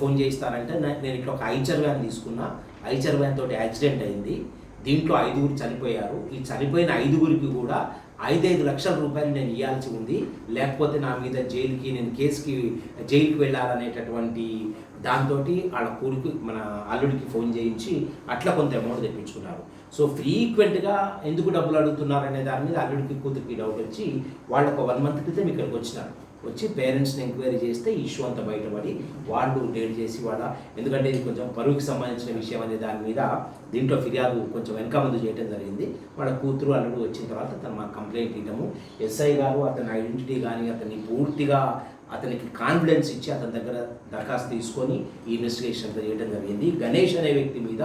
Phone చేయిస్తారంటే నేను ఇట్లా ఒక ఐచర్ వ్యాన్ తీసుకున్నా. ఐచర్ వ్యాన్ తోటి యాక్సిడెంట్ అయింది. దీంట్లో ఐదుగురు చనిపోయారు. ఈ చనిపోయిన ఐదుగురికి కూడా ఐదైదు లక్షల రూపాయలు నేను ఇవ్వాల్సి ఉంది. లేకపోతే నా మీద జైలుకి నేను కేసుకి జైలుకి వెళ్ళాలనేటటువంటి దాంతో వాళ్ళ కూలికి మన అల్లుడికి ఫోన్ చేయించి అట్లా కొంత అమౌంట్ తెప్పించుకున్నారు. సో ఫ్రీక్వెంట్గా ఎందుకు డబ్బులు అడుగుతున్నారు అనే దాని మీద అల్లుడికి కూతురికి డౌట్ వచ్చి వాళ్ళకు ఒక వన్ మంత్ క్రితం ఇక్కడికి వచ్చినారు. వచ్చి పేరెంట్స్ని ఎంక్వైరీ చేస్తే ఇష్యూ అంతా బయటపడి వాళ్ళు డేట్ చేసి వాళ్ళ ఎందుకంటే ఇది కొంచెం పరువుకి సంబంధించిన విషయం అనే దాని మీద దీంట్లో ఫిర్యాదు కొంచెం వెనక ముందు చేయడం జరిగింది. వాళ్ళ కూతురు అల్లుడు వచ్చిన తర్వాత తను మాకు కంప్లైంట్ ఇవ్వము. ఎస్ఐ గారు అతని ఐడెంటిటీ కానీ అతన్ని పూర్తిగా అతనికి కాన్ఫిడెన్స్ ఇచ్చి అతని దగ్గర దరఖాస్తు తీసుకొని ఈ ఇన్వెస్టిగేషన్ అంతా చేయడం జరిగింది. గణేష్ అనే వ్యక్తి మీద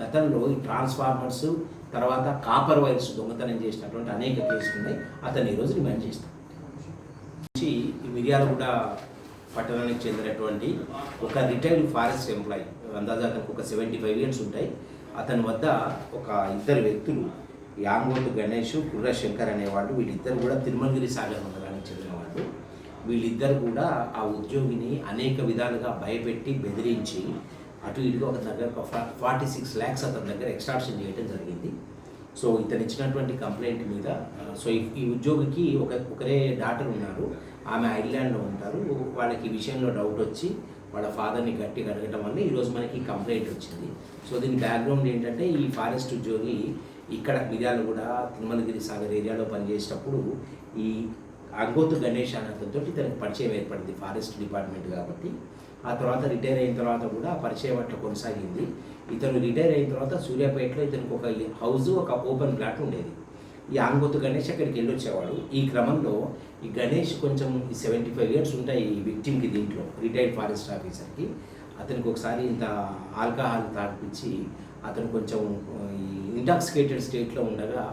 గతంలో ఈ ట్రాన్స్ఫార్మర్స్ తర్వాత కాపర్ వైర్స్ దొంగతనం చేసినటువంటి అనేక కేసులు ఉన్నాయి అతను ఈరోజు రిమాండ్ చేస్తాం. నుంచి మిర్యాలగూడ పట్టణానికి చెందినటువంటి ఒక రిటైర్డ్ ఫారెస్ట్ ఎంప్లాయీ అందాజా అతనికి ఒక సెవెంటీ ఫైవ్ ఇయర్స్ ఉంటాయి. అతని వద్ద ఒక ఇద్దరు వ్యక్తులు యాంగోటు గణేష్ కుర్ర శంకర్ అనేవాళ్ళు వీళ్ళిద్దరు కూడా తిరుమలగిరి సాగర్ మండలానికి చెందిన వాళ్ళు వీళ్ళిద్దరు కూడా ఆ ఉద్యోగిని అనేక విధాలుగా భయపెట్టి బెదిరించి అటు ఇటుగా ఒక దగ్గర ఒక ఫార్టీ సిక్స్ ల్యాక్స్ అతని దగ్గర ఎక్స్ట్రాక్షన్ చేయడం జరిగింది. సో ఇతను ఇచ్చినటువంటి కంప్లైంట్ మీద సో ఈ- ఈ ఉద్యోగికి ఒక ఒకరే డాటర్ ఉన్నారు. ఆమె ఐర్లాండ్లో ఉంటారు. వాళ్ళకి ఈ విషయంలో డౌట్ వచ్చి వాళ్ళ ఫాదర్ని గట్టిగా అడగటం వల్ల ఈరోజు మనకి కంప్లైంట్ వచ్చింది. సో దీని బ్యాక్గ్రౌండ్ ఏంటంటే ఈ ఫారెస్ట్ ఉద్యోగి ఇక్కడ మిర్యాలు కూడా తిరుమలగిరి సాగర్ ఏరియాలో పనిచేసేటప్పుడు ఈ అంగోతు గణేష్ అనే తనకు ఇతనికి పరిచయం ఏర్పడింది ఫారెస్ట్ డిపార్ట్మెంట్ కాబట్టి. ఆ తర్వాత రిటైర్ అయిన తర్వాత కూడా పరిచయం అట్లా కొనసాగింది. ఇతను రిటైర్ అయిన తర్వాత సూర్యాపేటలో ఇతనికి ఒక హౌస్ ఒక ఓపెన్ ప్లాట్ ఉండేది. ఈ ఆంగోతు గణేష్ అక్కడికి వెళ్ళి వచ్చేవాడు ఈ క్రమంలో ఈ గణేష్ కొంచెం సెవెంటీ ఫైవ్ ఇయర్స్ ఉంటాయి ఈ విక్టిమ్కి దీంట్లో రిటైర్డ్ ఫారెస్ట్ ఆఫీసర్కి అతనికి ఒకసారి ఇంత ఆల్కహాల్ తాగిపించి అతను కొంచెం ఈ ఇంటాక్సికేటెడ్ స్టేట్లో ఉండగా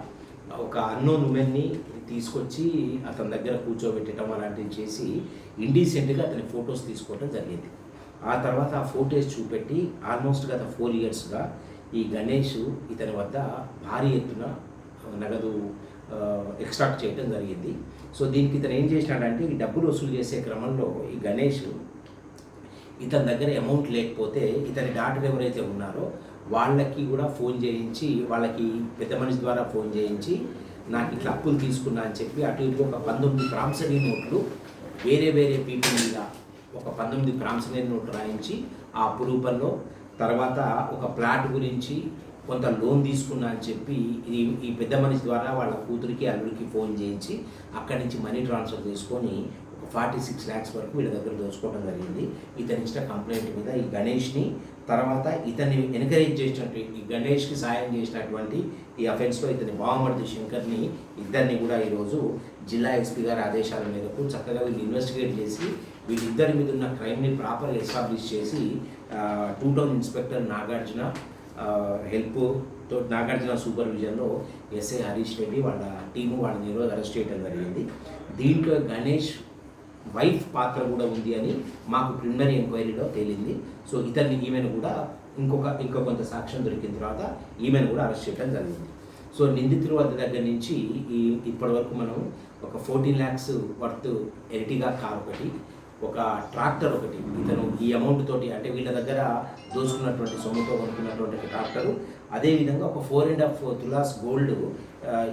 ఒక అన్నోన్ ఉమెన్ని తీసుకొచ్చి అతని దగ్గర కూర్చోబెట్టడం అలాంటివి చేసి ఇండీసెంట్గా అతని ఫొటోస్ తీసుకోవడం జరిగింది. ఆ తర్వాత ఆ ఫోటోస్ చూపెట్టి ఆల్మోస్ట్ గత ఫోర్ ఇయర్స్గా ఈ గణేష్ ఇతని వద్ద భారీ ఎత్తున నగదు ఎక్స్ట్రాక్ట్ చేయడం జరిగింది. సో దీనికి ఇతను ఏం చేసినాడంటే ఈ డబ్బులు వసూలు చేసే క్రమంలో ఈ గణేష్ ఇతని దగ్గర అమౌంట్ లేకపోతే ఇతని డాక్టర్ ఎవరైతే ఉన్నారో వాళ్ళకి కూడా ఫోన్ చేయించి వాళ్ళకి పెద్ద మనిషి ద్వారా ఫోన్ చేయించి నాకు ఇట్లా అప్పులు తీసుకున్నా అని చెప్పి అటు ఇటు ఒక పంతొమ్మిది ప్రాంసరీ నోట్లు వేరే వేరే పీపుల్ మీద ఒక పంతొమ్మిది ప్రాంసరీ నోట్లు రాయించి ఆ అప్పు రూపంలో తర్వాత ఒక ప్లాట్ గురించి కొంత లోన్ తీసుకున్నా అని చెప్పి ఇది ఈ పెద్ద మనిషి ద్వారా వాళ్ళ కూతురికి అల్లుడికి ఫోన్ చేయించి అక్కడి నుంచి మనీ ట్రాన్స్ఫర్ చేసుకొని ఒక ఫార్టీ సిక్స్ ల్యాక్స్ వరకు వీళ్ళ దగ్గర దోచుకోవడం జరిగింది. ఇతని ఇచ్చిన కంప్లైంట్ మీద ఈ గణేష్ని తర్వాత ఇతన్ని ఎన్కరేజ్ చేసినట్టు ఈ గణేష్కి సాయం చేసినటువంటి ఈ అఫెన్స్లో ఇతని బావమర్ది శంకర్ని ఇద్దరిని కూడా ఈరోజు జిల్లా ఎస్పీ గారి ఆదేశాల మేరకు చక్కగా వీళ్ళు ఇన్వెస్టిగేట్ చేసి వీళ్ళిద్దరి మీద ఉన్న క్రైమ్ని ప్రాపర్గా ఎస్టాబ్లిష్ చేసి టూ టౌన్ ఇన్స్పెక్టర్ నాగార్జున హెల్ప్తో నాగార్జున సూపర్విజన్లో ఎస్ఐ హరీష్ రెడ్డి వాళ్ళ టీము వాళ్ళని ఈరోజు అరెస్ట్ చేయడం జరిగింది. దీంట్లో గణేష్ వైఫ్ పాత్ర కూడా ఉంది అని మాకు ప్రిలిమినరీ ఎంక్వైరీలో తేలింది. సో ఇతన్ని ఈమెను కూడా ఇంకొక ఇంకో కొంత సాక్ష్యం దొరికిన తర్వాత ఈమెను కూడా అరెస్ట్ చేయడం జరిగింది. సో నిందితుల వద్ద దగ్గర నుంచి ఈ ఇప్పటి వరకు మనం ఒక fourteen lakhs worth Ertiga car ఒకటి ఒక ట్రాక్టర్ ఒకటి. ఇతను ఈ అమౌంట్ తోటి అంటే వీళ్ళ దగ్గర దోచుకున్నటువంటి సొమ్ముతో కొనుక్కున్నటువంటి ఒక ట్రాక్టరు అదేవిధంగా ఒక four and half tolas gold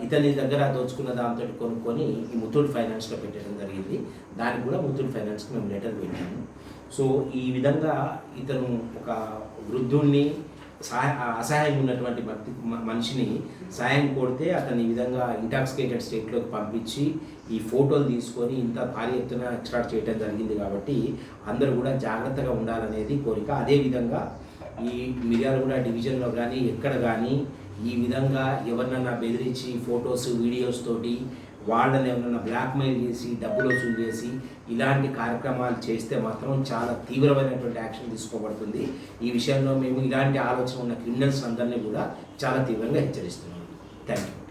ఇతని దగ్గర దోచుకున్న దాంతో కొనుక్కొని ఈ ముత్తూట్ ఫైనాన్స్లో పెట్టడం జరిగింది. దానికి కూడా ముత్తూట్ ఫైనాన్స్కి మేము లెటర్ పెట్టాము. సో ఈ విధంగా ఇతను ఒక వృద్ధుణ్ణి సహాయ అసహాయం ఉన్నటువంటి భక్తి మనిషిని సాయం కోరితే అతన్ని ఈ విధంగా ఇంటాక్సికేటెడ్ స్టేట్లోకి పంపించి ఈ ఫోటోలు తీసుకొని ఇంత భారీ ఎత్తున ఎక్స్ట్రాక్ట్ చేయడం జరిగింది కాబట్టి అందరూ కూడా జాగ్రత్తగా ఉండాలనేది కోరిక. అదేవిధంగా ఈ మిర్యాలగూడ డివిజన్లో కానీ ఎక్కడ కానీ ఈ విధంగా ఎవరినన్నా బెదిరించి ఫొటోస్ వీడియోస్ తోటి వాళ్ళని ఏమైనా బ్లాక్మెయిల్ చేసి డబ్బులు వసూలు చేసి ఇలాంటి కార్యక్రమాలు చేస్తే మాత్రం చాలా తీవ్రమైనటువంటి యాక్షన్ తీసుకోబడుతుంది. ఈ విషయంలో మేము ఇలాంటి ఆలోచన ఉన్న క్రిమినల్స్ అందరినీ కూడా చాలా తీవ్రంగా హెచ్చరిస్తున్నాం. Thank you